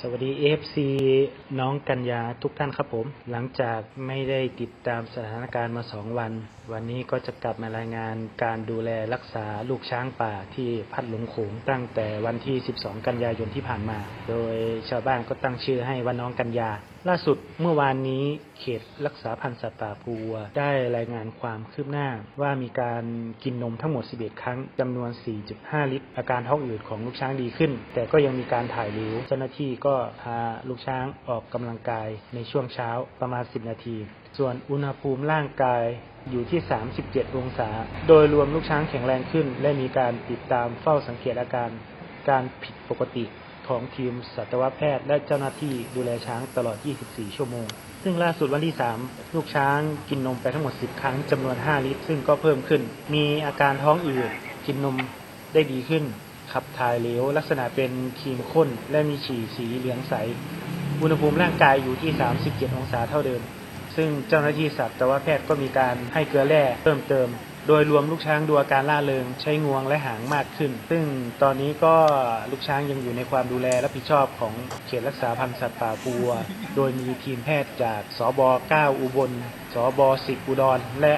สวัสดี AFC น้องกัญญาทุกท่านครับผม หลังจากไม่ได้ติดตามสถานการณ์มาสองวัน วันนี้ก็จะกลับมารายงานการดูแลรักษาลูกช้างป่าที่พัดหลงโขงตั้งแต่วันที่ 12 กันยายนที่ผ่านมา โดยชาวบ้านก็ตั้งชื่อให้ว่าน้องกัญญา ล่าสุดเมื่อวานนี้เขตรักษาพันธุ์สัตว์ป่าภูวัว ได้รายงานความคืบหน้า ว่ามีการกินนมทั้งหมด 11 ครั้งจำนวน 4.5 ลิตร อาการท้องอืดของลูกช้างดีขึ้น แต่ก็ยังมีการถ่ายเหลวเจ้าหน้าที่ก็พาลูกช้างออกกำลังกายในช่วงเช้าประมาณ 10 นาที ส่วนอุณหภูมิร่างกายอยู่ที่ 37 องศา โดยรวมลูกช้างแข็งแรงขึ้น และมีการติดตามเฝ้าสังเกตอาการการผิดปกติ ของทีมสัตวแพทย์และเจ้าหน้าที่ดูแลช้างตลอด 24 ชั่วโมง ซึ่งล่าสุดวันที่ 3 ลูกช้างกินนมไปทั้งหมด 10 ครั้งจำนวน 5 ลิตร ซึ่งก็เพิ่มขึ้น มีอาการท้องอืดกินนมได้ดีขึ้น ขับถ่ายเหลว ลักษณะเป็นครีมข้น และมีฉี่สีเหลืองใส อุณหภูมิร่างกายอยู่ที่ 37 องศาเท่าเดิม ซึ่งเจ้าหน้าที่สัตวแพทย์ก็มีการให้เกลือแร่เพิ่มเติม โดยรวมลูกช้างดูอาการล่าเริงใช้งวงและหางมากขึ้น ซึ่งตอนนี้ก็ลูกช้างยังอยู่ในความดูแลรับผิดชอบของเขตรักษาพันธุ์สัตว์ป่าปัว โดยมีทีมแพทย์จากสบ9อุบล สบ10อุดร และ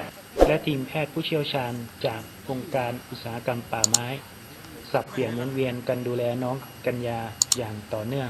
และทีมแพทย์ผู้เชี่ยวชาญจากองค์การอุตสาหกรรมป่าไม้ สับเปลี่ยนหมุนเวียนกันดูแลน้องกัญญาอย่างต่อเนื่อง